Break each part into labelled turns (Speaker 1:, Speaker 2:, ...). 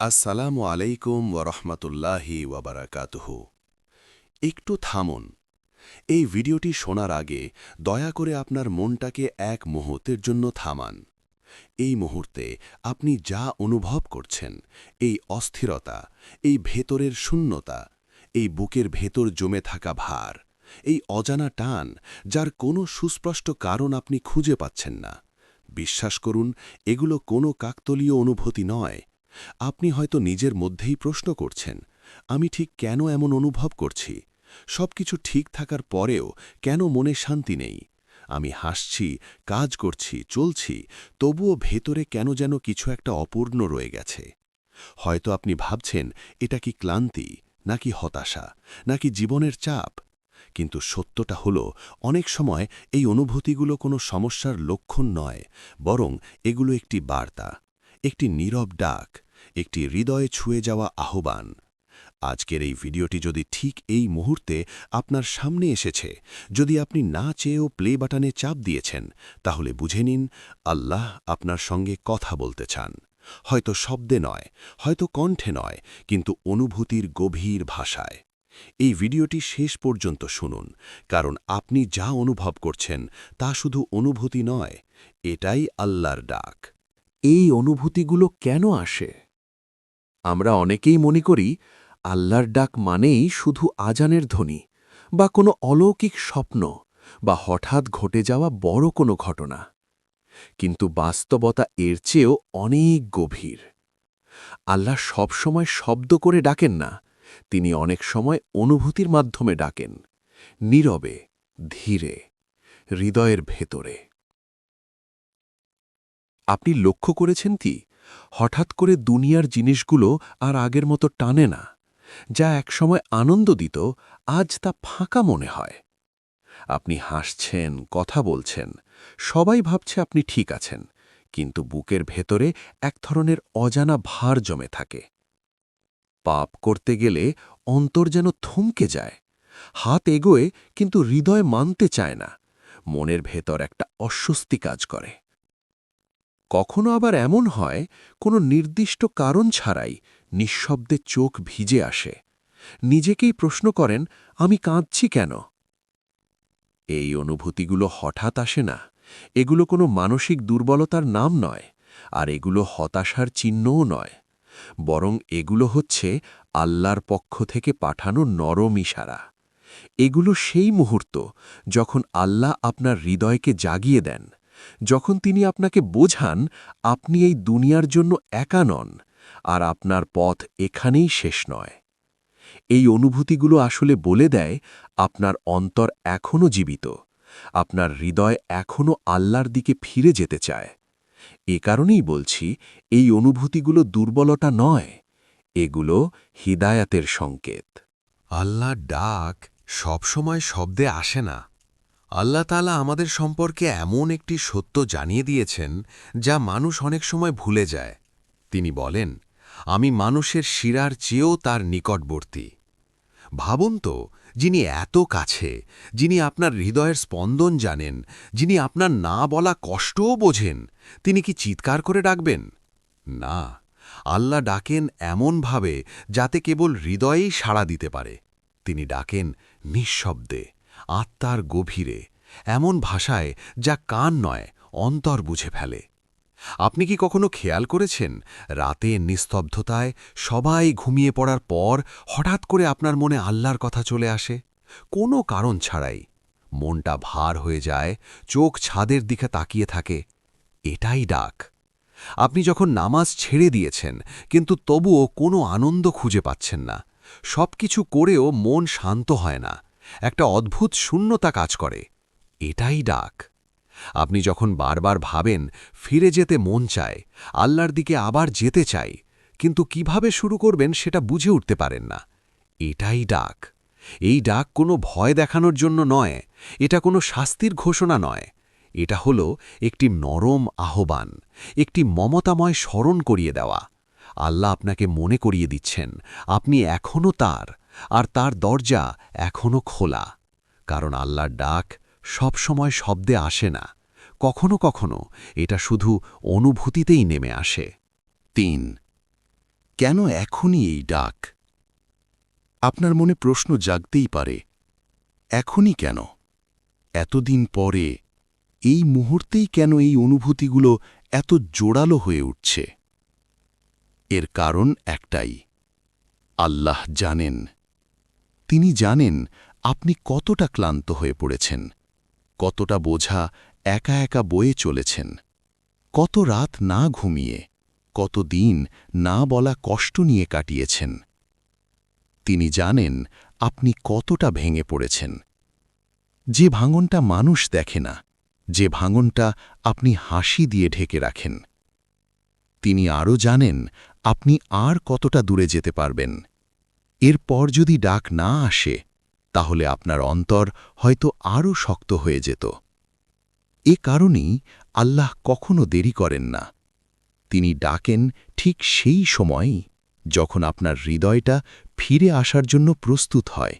Speaker 1: আসসালামু আলাইকুম ওরহমতুল্লাহি ওয়াবারাকাতুহু একটু থামুন। এই ভিডিওটি শোনার আগে দয়া করে আপনার মনটাকে এক মুহূর্তের জন্য থামান। এই মুহূর্তে আপনি যা অনুভব করছেন, এই অস্থিরতা, এই ভেতরের শূন্যতা, এই বুকের ভেতর জমে থাকা ভার, এই অজানা টান যার কোনো সুস্পষ্ট কারণ আপনি খুঁজে পাচ্ছেন না। বিশ্বাস করুন, এগুলো কোনো কাকতলীয় অনুভূতি নয় আপনি হয়তো নিজের মধ্যেই প্রশ্ন করছেন, আমি ঠিক কেন এমন অনুভব করছি? সবকিছু ঠিক থাকার পরেও কেন মনে শান্তি নেই? আমি হাসছি, কাজ করছি, চলছি, তবুও ভেতরে কেন যেন কিছু একটা অপূর্ণ রয়ে গেছে। হয়তো আপনি ভাবছেন, এটা কি ক্লান্তি, নাকি হতাশা, নাকি জীবনের চাপ? কিন্তু সত্যটা হল, অনেক সময় এই অনুভূতিগুলো কোনো সমস্যার লক্ষণ নয়, বরং এগুলো একটি বার্তা, একটি নীরব ডাক। একটি হৃদয়ে ছুঁয়ে যাওয়া আহ্বান। আজকের এই ভিডিওটি যদি ঠিক এই মুহূর্তে আপনার সামনে এসেছে, যদি আপনি না চেয়েও প্লে বাটনে চাপ দিয়েছেন, তাহলে বুঝে নিন, আল্লাহ আপনার সঙ্গে কথা বলতে চান। হয়তো শব্দে নয়, হয়তো কণ্ঠে নয়, কিন্তু অনুভূতির গভীর ভাষায়। এই ভিডিওটি শেষ পর্যন্ত শুনুন, কারণ আপনি যা অনুভব করছেন তা শুধু অনুভূতি নয়, এটাই আল্লাহর ডাক।
Speaker 2: এই অনুভূতিগুলো কেন আসে? আমরা অনেকেই মনে করি, আল্লাহর ডাক মানেই শুধু আজানের ধ্বনি বা কোনো অলৌকিক স্বপ্ন বা হঠাৎ ঘটে যাওয়া বড় কোনো ঘটনা। কিন্তু বাস্তবতা এর চেয়েও অনেক গভীর। আল্লাহ সব সময় শব্দ করে ডাকেন না, তিনি অনেক সময় অনুভূতির মাধ্যমে ডাকেন, নীরবে, ধীরে, হৃদয়ের ভেতরে। আপনি লক্ষ্য করেছেন কি? হঠাৎ করে দুনিয়ার জিনিসগুলো আর আগের মতো টানে না, যা একসময় আনন্দ দিত আজ তা ফাঁকা মনে হয়। আপনি হাসছেন, কথা বলছেন, সবাই ভাবছে আপনি ঠিক আছেন, কিন্তু বুকের ভেতরে এক ধরনের অজানা ভার জমে থাকে। পাপ করতে গেলে অন্তর যেন থমকে যায়, হাত এগোয় কিন্তু হৃদয় মানতে চায় না, মনের ভেতর একটা অস্বস্তি কাজ করে। কখনো আবার এমন হয়, কোনো নির্দিষ্ট কারণ ছাড়াই নিঃশব্দে চোখ ভিজে আসে। নিজেকেই প্রশ্ন করেন, আমি কাঁদছি কেন? এই অনুভূতিগুলো হঠাৎ আসে না। এগুলো কোনো মানসিক দুর্বলতার নাম নয়, আর এগুলো হতাশার চিহ্নও নয়। বরং এগুলো হচ্ছে আল্লাহর পক্ষ থেকে পাঠানো নরম ইশারা। এগুলো সেই মুহূর্ত যখন আল্লাহ আপনার হৃদয়কে জাগিয়ে দেন। যখন তিনি আপনাকে বোঝান, আপনি এই দুনিয়ার জন্য একা নন আর আপনার পথ এখানেই শেষ নয়। এই অনুভূতিগুলো আসলে বলে দেয়, আপনার অন্তর এখনও জীবিত, আপনার হৃদয় এখনও আল্লাহর দিকে ফিরে যেতে চায়। এ কারণেই বলছি, এই অনুভূতিগুলো দুর্বলতা নয়, এগুলো হিদায়াতের সংকেত।
Speaker 3: আল্লাহ ডাক সবসময় শব্দে আসে না। আল্লাহ তালা আমাদের সম্পর্কে এমন একটি সত্য জানিয়ে দিয়েছেন যা মানুষ অনেক সময় ভুলে যায়। তিনি বলেন, আমি মানুষের শিরার চেয়েও তার নিকটবর্তী। ভাবুন তো, যিনি এত কাছে, যিনি আপনার হৃদয়ের স্পন্দন জানেন, যিনি আপনার না বলা কষ্টও বোঝেন, তিনি কি চিৎকার করে ডাকবেন? না, আল্লাহ ডাকেন এমনভাবে যাতে কেবল হৃদয়েই সাড়া দিতে পারে। তিনি ডাকেন নিঃশব্দে। আত্মার গভীরে, এমন ভাষায় যা কান নয়, অন্তর বুঝে ফেলে। আপনি কি কখনো খেয়াল করেছেন, রাতে নিস্তব্ধতায় সবাই ঘুমিয়ে পড়ার পর হঠাৎ করে আপনার মনে আল্লাহর কথা চলে আসে? কোনো কারণ ছাড়াই। মনটা ভার হয়ে যায়, চোখ ছাদের দিকে তাকিয়ে থাকে। এটাই ডাক। আপনি যখন নামাজ ছেড়ে দিয়েছেন, কিন্তু তবুও কোনো আনন্দ খুঁজে পাচ্ছেন না। সব কিছু করেও মন শান্ত হয় না। একটা অদ্ভুত শূন্যতা কাজ করে। এটাই ডাক। আপনি যখন বারবার ভাবেন, ফিরে যেতে মন চায়, আল্লাহর দিকে আবার যেতে চাই, কিন্তু কীভাবে শুরু করবেন সেটা বুঝে উঠতে পারেন না। এটাই ডাক। এই ডাক কোনো ভয় দেখানোর জন্য নয়, এটা কোনো শাস্তির ঘোষণা নয়। এটা হলো একটি নরম আহ্বান, একটি মমতাময় স্মরণ করিয়ে দেওয়া। আল্লাহ আপনাকে মনে করিয়ে দিচ্ছেন, আপনি এখনও তার। আর তার দরজা এখনও খোলা, কারণ আল্লাহর ডাক সবসময় শব্দে আসে না। কখনো কখনো এটা শুধু অনুভূতিতেই নেমে আসে। তিন,
Speaker 1: কেন এখনই এই ডাক? আপনার মনে প্রশ্ন জাগতেই পারে, এখনই কেন? এতদিন পরে এই মুহূর্তেই কেন এই অনুভূতিগুলো এত জোরালো হয়ে উঠছে? এর কারণ একটাই, আল্লাহ জানেন। তিনি জানেন আপনি কতটা ক্লান্ত হয়ে পড়েছেন, কতটা বোঝা একা একা বয়ে চলেছেন, কত রাত না ঘুমিয়ে, কত দিন না বলা কষ্ট নিয়ে কাটিয়েছেন। তিনি জানেন আপনি কতটা ভেঙে পড়েছেন। যে ভাঙনটা মানুষ দেখে না, যে ভাঙনটা আপনি হাসি দিয়ে ঢেকে রাখেন। তিনি আরও জানেন আপনি আর কতটা দূরে যেতে পারবেন। এরপর যদি ডাক না আসে, তাহলে আপনার অন্তর হয়তো আরও শক্ত হয়ে যেত। এ কারণেই আল্লাহ কখনো দেরি করেন না। তিনি ডাকেন ঠিক সেই সময়ই যখন আপনার হৃদয়টা ফিরে আসার জন্য প্রস্তুত হয়,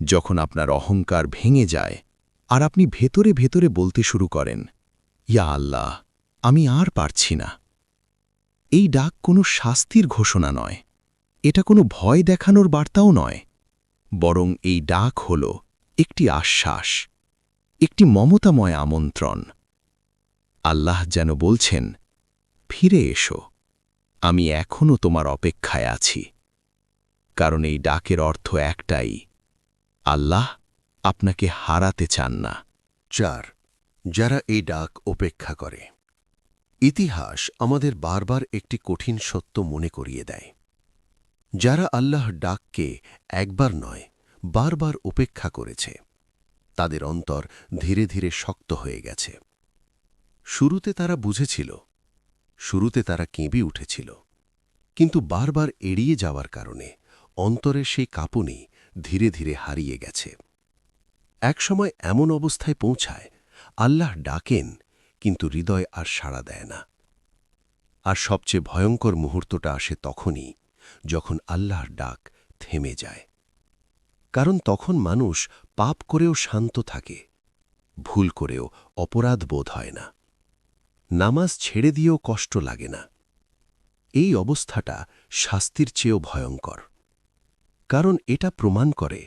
Speaker 1: যখন আপনার অহংকার ভেঙে যায় আর আপনি ভেতরে ভেতরে বলতে শুরু করেন, ইয়া আল্লাহ, আমি আর পারছি না। এই ডাক কোনো শাস্তির ঘোষণা নয়। এটা কোনো ভয় দেখানোর বার্তাও নয়, বরং এই ডাক হল একটি আশ্বাস, একটি মমতাময় আমন্ত্রণ। আল্লাহ যেন বলছেন, ফিরে এসো, আমি এখনও তোমার অপেক্ষায় আছি। কারণ এই ডাকের অর্থ একটাই, আল্লাহ আপনাকে হারাতে চান না।
Speaker 4: চার, যারা এই ডাক উপেক্ষা করে। ইতিহাস আমাদের বারবার একটি কঠিন সত্য মনে করিয়ে দেয়। যারা আল্লাহ ডাককে একবার নয়, বারবার উপেক্ষা করেছে, তাদের অন্তর ধীরে ধীরে শক্ত হয়ে গেছে। শুরুতে তারা বুঝেছিল, শুরুতে তারা কেঁবি উঠেছিল, কিন্তু বারবার এড়িয়ে যাওয়ার কারণে অন্তরের সেই কাঁপুনি ধীরে ধীরে হারিয়ে গেছে। একসময় এমন অবস্থায় পৌঁছায়, আল্লাহ ডাকেন, কিন্তু হৃদয় আর সাড়া দেয় না। আর সবচেয়ে ভয়ঙ্কর মুহূর্তটা আসে তখনই যখন আল্লাহর ডাক থেমে যায়। কারণ তখন মানুষ পাপ করেও শান্ত থাকে, ভুল করেও অপরাধ বোধ হয় না, নামাজ ছেড়ে দিয়েও কষ্ট লাগে না। এই অবস্থাটা শাস্তির চেয়েও ভয়ঙ্কর, কারণ এটা প্রমাণ করে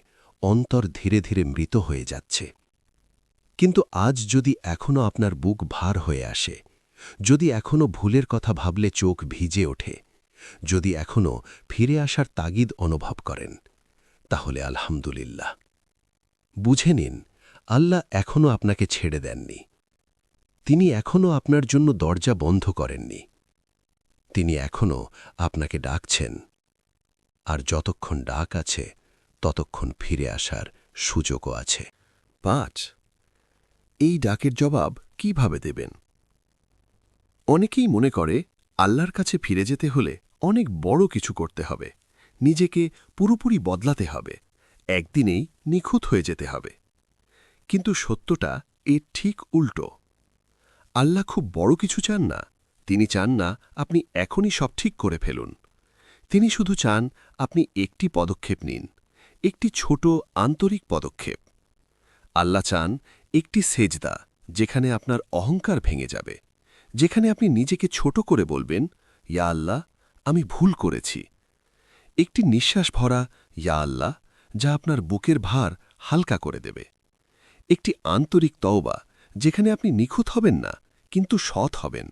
Speaker 4: অন্তর ধীরে ধীরে মৃত হয়ে যাচ্ছে। কিন্তু আজ যদি এখনও আপনার বুক ভার হয়ে আসে, যদি এখনও ভুলের কথা ভাবলে চোখ ভিজে ওঠে যদি এখনও ফিরে আসার তাগিদ অনুভব করেন, তাহলে আলহামদুলিল্লাহ। বুঝে নিন, আল্লাহ এখনও আপনাকে ছেড়ে দেননি। তিনি এখনও আপনার জন্য দরজা বন্ধ করেননি। তিনি এখনও আপনাকে ডাকছেন। আর যতক্ষণ ডাক আছে, ততক্ষণ ফিরে আসার সুযোগও আছে।
Speaker 1: পাঁচ, এই ডাকের জবাব কীভাবে দেবেন? অনেকেই মনে করে, আল্লাহর কাছে ফিরে যেতে হলে অনেক বড় কিছু করতে হবে। নিজেকে পুরোপুরি বদলাতে হবে। একদিনেই নিখুঁত হয়ে যেতে হবে। কিন্তু সত্যটা এর ঠিক উল্টো। আল্লাহ খুব বড় কিছু চান না। তিনি চান না আপনি এখনই সব ঠিক করে ফেলুন। তিনি শুধু চান আপনি একটি পদক্ষেপ নিন। একটি ছোট আন্তরিক পদক্ষেপ। আল্লাহ চান একটি সেজদা, যেখানে আপনার অহংকার ভেঙে যাবে। যেখানে আপনি নিজেকে ছোট করে বলবেন, ইয়া আল্লাহ আমি ভুল করেছি। একটি নিঃশ্বাস ভরা, ইয়া আল্লাহ, যা আপনার বুকের ভার হালকা করে দেবে। একটি আন্তরিক তওবা, যেখানে আপনি নিখুঁত হবেন না, কিন্তু সৎ হবেন।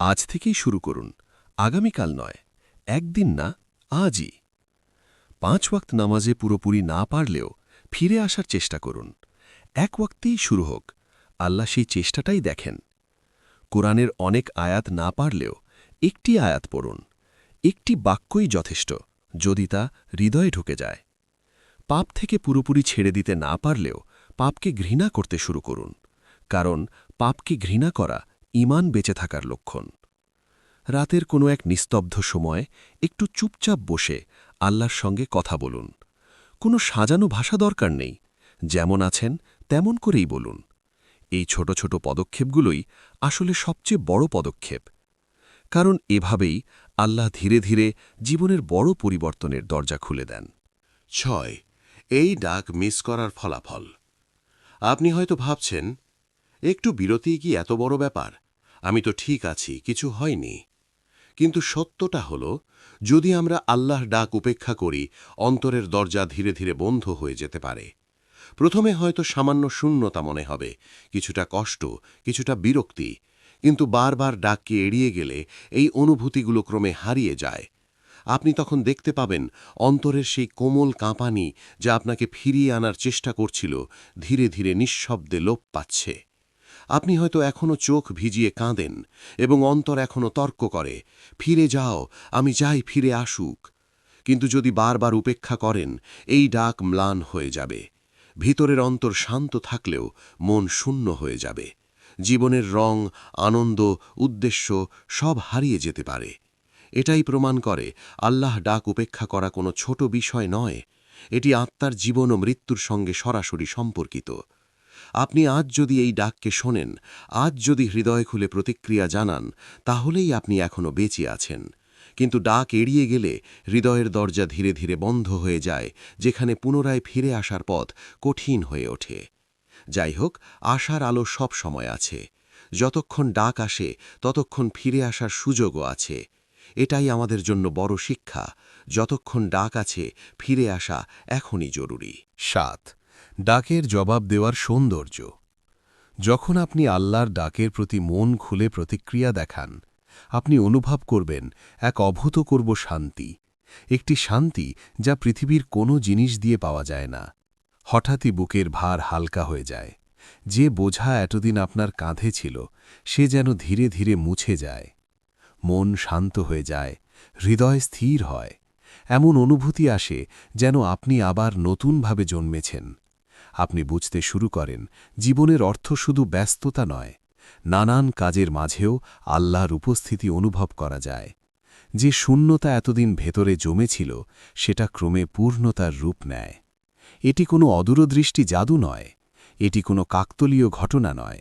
Speaker 1: আজ থেকেই শুরু করুন, আগামীকাল নয়, একদিন না, আজই। পাঁচ ওয়াক্ত নামাজে পুরোপুরি না পারলেও ফিরে আসার চেষ্টা করুন। এক ওয়াক্তেই শুরু হোক, আল্লাহ সেই চেষ্টাটাই দেখেন। কোরআনের অনেক আয়াত না পারলেও একটি আয়াত পড়ুন। একটি বাক্যই যথেষ্ট, যদি তা হৃদয়ে ঢুকে যায়। পাপ থেকে পুরোপুরি ছেড়ে দিতে না পারলেও পাপকে ঘৃণা করতে শুরু করুন, কারণ পাপকে ঘৃণা করা ইমান বেঁচে থাকার লক্ষণ। রাতের কোনো এক নিস্তব্ধ সময় একটু চুপচাপ বসে আল্লাহর সঙ্গে কথা বলুন। কোনো সাজানো ভাষা দরকার নেই, যেমন আছেন তেমন করেই বলুন। এই ছোট ছোট পদক্ষেপগুলোই আসলে সবচেয়ে বড় পদক্ষেপ। কারণ এভাবেই আল্লাহ ধীরে ধীরে জীবনের বড় পরিবর্তনের দরজা খুলে দেন।
Speaker 4: ছয়, এই ডাক মিস করার ফলাফল। আপনি হয়তো ভাবছেন, একটু বিরতি কি এত বড় ব্যাপার? আমি তো ঠিক আছি, কিছু হয়নি।
Speaker 1: কিন্তু সত্যটা হল, যদি আমরা আল্লাহর ডাক উপেক্ষা করি, অন্তরের দরজা ধীরে ধীরে বন্ধ হয়ে যেতে পারে। প্রথমে হয়তো সামান্য শূন্যতা মনে হবে, কিছুটা কষ্ট, কিছুটা বিরক্তি কিন্তু বারবার ডাককে এড়িয়ে গেলে এই অনুভূতিগুলো ক্রমে হারিয়ে যায়। আপনি তখন দেখতে পাবেন অন্তরের সেই কোমল কাঁপানি যা আপনাকে ফিরিয়ে আনার চেষ্টা করছিল, ধীরে ধীরে নিঃশব্দে লোপ পাচ্ছে। আপনি হয়তো এখনও চোখ ভিজিয়ে কাঁদেন এবং অন্তর এখনও তর্ক করে, ফিরে যাও, আমি যাই, ফিরে আসুক। কিন্তু যদি বারবার উপেক্ষা করেন, এই ডাক ম্লান হয়ে যাবে। ভিতরের অন্তর শান্ত থাকলেও মন শূন্য হয়ে যাবে। জীবনের রং, আনন্দ, উদ্দেশ্য সব হারিয়ে যেতে পারে। এটাই প্রমাণ করে আল্লাহ ডাক উপেক্ষা করা কোনো ছোট বিষয় নয়। এটি আত্মার জীবন ও মৃত্যুর সঙ্গে সরাসরি সম্পর্কিত। আপনি আজ যদি এই ডাককে শোনেন, আজ যদি হৃদয় খুলে প্রতিক্রিয়া জানান, তাহলেই আপনি এখনও বেঁচে আছেন। কিন্তু ডাক এড়িয়ে গেলে হৃদয়ের দরজা ধীরে ধীরে বন্ধ হয়ে যায়, যেখানে পুনরায় ফিরে আসার পথ কঠিন হয়ে ওঠে। যাই হোক, আশার আলো সব সময় আছে। যতক্ষণ ডাক আসে, ততক্ষণ ফিরে আসার সুযোগও আছে। এটাই আমাদের জন্য বড় শিক্ষা। যতক্ষণ ডাক আছে, ফিরে আসা এখনই জরুরি।
Speaker 2: সাত। ডাকের জবাব দেওয়ার সৌন্দর্য। যখন আপনি আল্লাহর ডাকের প্রতি মন খুলে প্রতিক্রিয়া দেখান, আপনি অনুভব করবেন এক অভূতপূর্ব শান্তি। একটি শান্তি যা পৃথিবীর কোনো জিনিস দিয়ে পাওয়া যায় না। হঠাৎই বুকের ভার হালকা হয়ে যায়। যে বোঝা এতদিন আপনার কাঁধে ছিল, সে যেন ধীরে ধীরে মুছে যায়। মন শান্ত হয়ে যায়, হৃদয় স্থির হয়। এমন অনুভূতি আসে যেন আপনি আবার নতুনভাবে জন্মেছেন। আপনি বুঝতে শুরু করেন, জীবনের অর্থ শুধু ব্যস্ততা নয়, নানান কাজের মাঝেও আল্লাহর উপস্থিতি অনুভব করা যায়। যে শূন্যতা এতদিন ভেতরে জমেছিল, সেটা ক্রমে পূর্ণতার রূপ নেয়। এটি কোনো অদূরদৃষ্টি জাদু নয়, এটি কোনো কাকতলীয় ঘটনা নয়,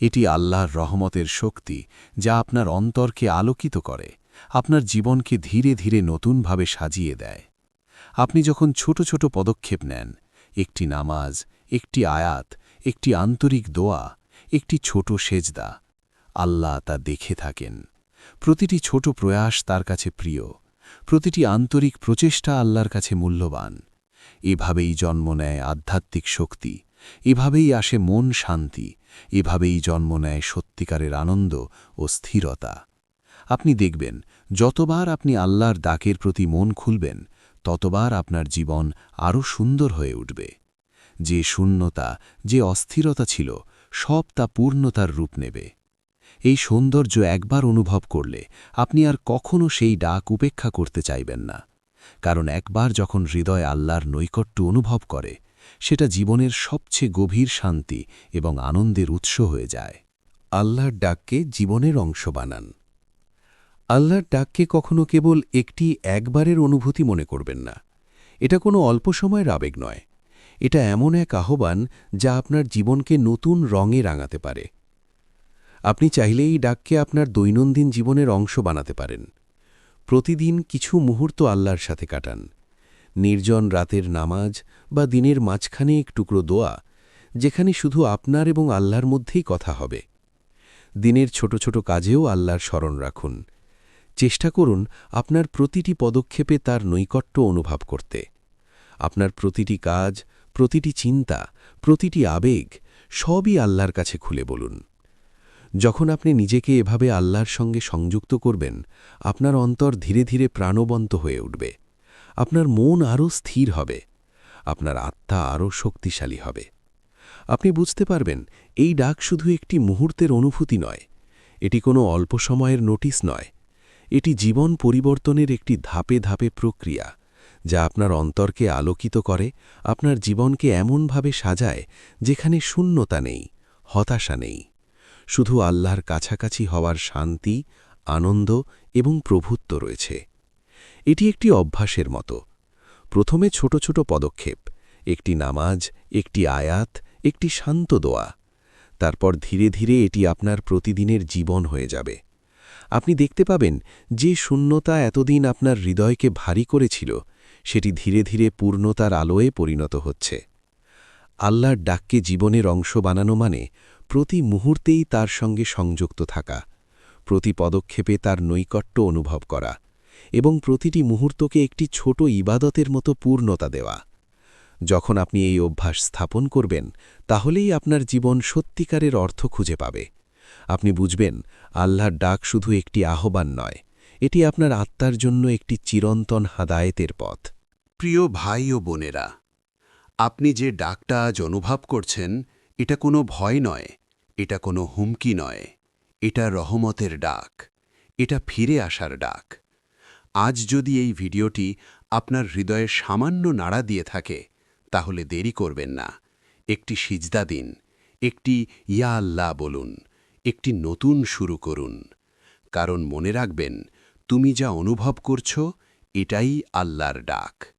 Speaker 2: এটি আল্লাহর রহমতের শক্তি, যা আপনার অন্তরকে আলোকিত করে, আপনার জীবনকে ধীরে ধীরে নতুনভাবে সাজিয়ে দেয়। আপনি যখন ছোট ছোট পদক্ষেপ নেন, একটি নামাজ, একটি আয়াত, একটি আন্তরিক দোয়া, একটি ছোট সেজদা, আল্লাহ তা দেখে থাকেন। প্রতিটি ছোট প্রয়াস তার কাছে প্রিয়, প্রতিটি আন্তরিক প্রচেষ্টা আল্লাহর কাছে মূল্যবান। এভাবেই জন্ম নেয় আধ্যাত্মিক শক্তি, এভাবেই আসে মন শান্তি, এভাবেই জন্ম নেয় সত্যিকারের আনন্দ ও স্থিরতা। আপনি দেখবেন, যতবার আপনি আল্লাহর ডাকের প্রতি মন খুলবেন, ততবার আপনার জীবন আরও সুন্দর হয়ে উঠবে। যে শূন্যতা, যে অস্থিরতা ছিল, সব তা পূর্ণতার রূপ নেবে। এই সৌন্দর্য একবার অনুভব করলে আপনি আর কখনও সেই ডাক উপেক্ষা করতে চাইবেন না। কারণ একবার যখন হৃদয় আল্লাহর নৈকট্য অনুভব করে, সেটা জীবনের সবচেয়ে গভীর শান্তি এবং আনন্দের উৎস হয়ে যায়। আল্লাহর ডাককে জীবনের অংশ বানান। আল্লাহর ডাককে কখনো কেবল একটি একবারের অনুভূতি মনে করবেন না। এটা কোনো অল্প সময়ের আবেগ নয়। এটা এমন এক আহ্বান যা আপনার জীবনকে নতুন রঙে রাঙাতে পারে। আপনি চাইলে এই ডাককে আপনার দৈনন্দিন জীবনের অংশ বানাতে পারেন। প্রতিদিন কিছু মুহূর্ত আল্লাহর সাথে কাটান। নির্জন রাতের নামাজ বা দিনের মাঝখানে এক টুকরো দোয়া, যেখানে শুধু আপনার এবং আল্লাহর মধ্যেই কথা হবে। দিনের ছোট ছোট কাজেও আল্লাহর স্মরণ রাখুন। চেষ্টা করুন আপনার প্রতিটি পদক্ষেপে তার নৈকট্য অনুভব করতে। আপনার প্রতিটি কাজ, প্রতিটি চিন্তা, প্রতিটি আবেগ সবই আল্লাহর কাছে খুলে বলুন। যখন আপনি নিজেকে এভাবে আল্লাহর সঙ্গে সংযুক্ত করবেন, আপনার অন্তর ধীরে ধীরে প্রাণবন্ত হয়ে উঠবে। আপনার মন আরও স্থির হবে। আপনার আত্মা আরও শক্তিশালী হবে। আপনি বুঝতে পারবেন, এই ডাক শুধু একটি মুহূর্তের অনুভূতি নয়। এটি কোনো অল্প সময়ের নোটিশ নয়। এটি জীবন পরিবর্তনের একটি ধাপে ধাপে প্রক্রিয়া, যা আপনার অন্তরকে আলোকিত করে, আপনার জীবনকে এমনভাবে সাজায় যেখানে শূন্যতা নেই, হতাশা নেই। শুধু আল্লাহর কাছাকাছি হওয়ার শান্তি, আনন্দ এবং প্রভুত্ব রয়েছে। এটি একটি অভ্যাসের মতো। প্রথমে ছোট ছোট পদক্ষেপ, একটি নামাজ, একটি আয়াত, একটি শান্ত দোয়া। তারপর ধীরে ধীরে এটি আপনার প্রতিদিনের জীবন হয়ে যাবে। আপনি দেখতে পাবেন যে শূন্যতা এতদিন আপনার হৃদয়কে ভারী করেছিল, সেটি ধীরে ধীরে পূর্ণতার আলোয় পরিণত হচ্ছে। আল্লাহর ডাককে জীবনের অংশ বানানো মানে প্রতি মুহূর্তেই তার সঙ্গে সংযুক্ত থাকা, প্রতি পদক্ষেপে তার নৈকট্য অনুভব করা এবং প্রতিটি মুহূর্তকে একটি ছোট ইবাদতের মতো পূর্ণতা দেওয়া। যখন আপনি এই অভ্যাস স্থাপন করবেন, তাহলেই আপনার জীবন সত্যিকারের অর্থ খুঁজে পাবে। আপনি বুঝবেন, আল্লাহর ডাক শুধু একটি আহ্বান নয়, এটি আপনার আত্মার জন্য একটি চিরন্তন হাদায়েতের পথ।
Speaker 5: প্রিয় ভাই ও বোনেরা, আপনি যে ডাকটা আজ অনুভব করছেন, এটা কোনো ভয় নয় এটা কোনো হুমকি নয়, এটা রহমতের ডাক, এটা ফিরে আসার ডাক। আজ যদি এই ভিডিওটি আপনার হৃদয়ে সামান্য নাড়া দিয়ে থাকে, তাহলে দেরি করবেন না। একটি সিজদা দিন, একটি ইয়া আল্লাহ বলুন, একটি নতুন শুরু করুন। কারণ মনে রাখবেন, তুমি যা অনুভব করছ, এটাই আল্লাহর ডাক।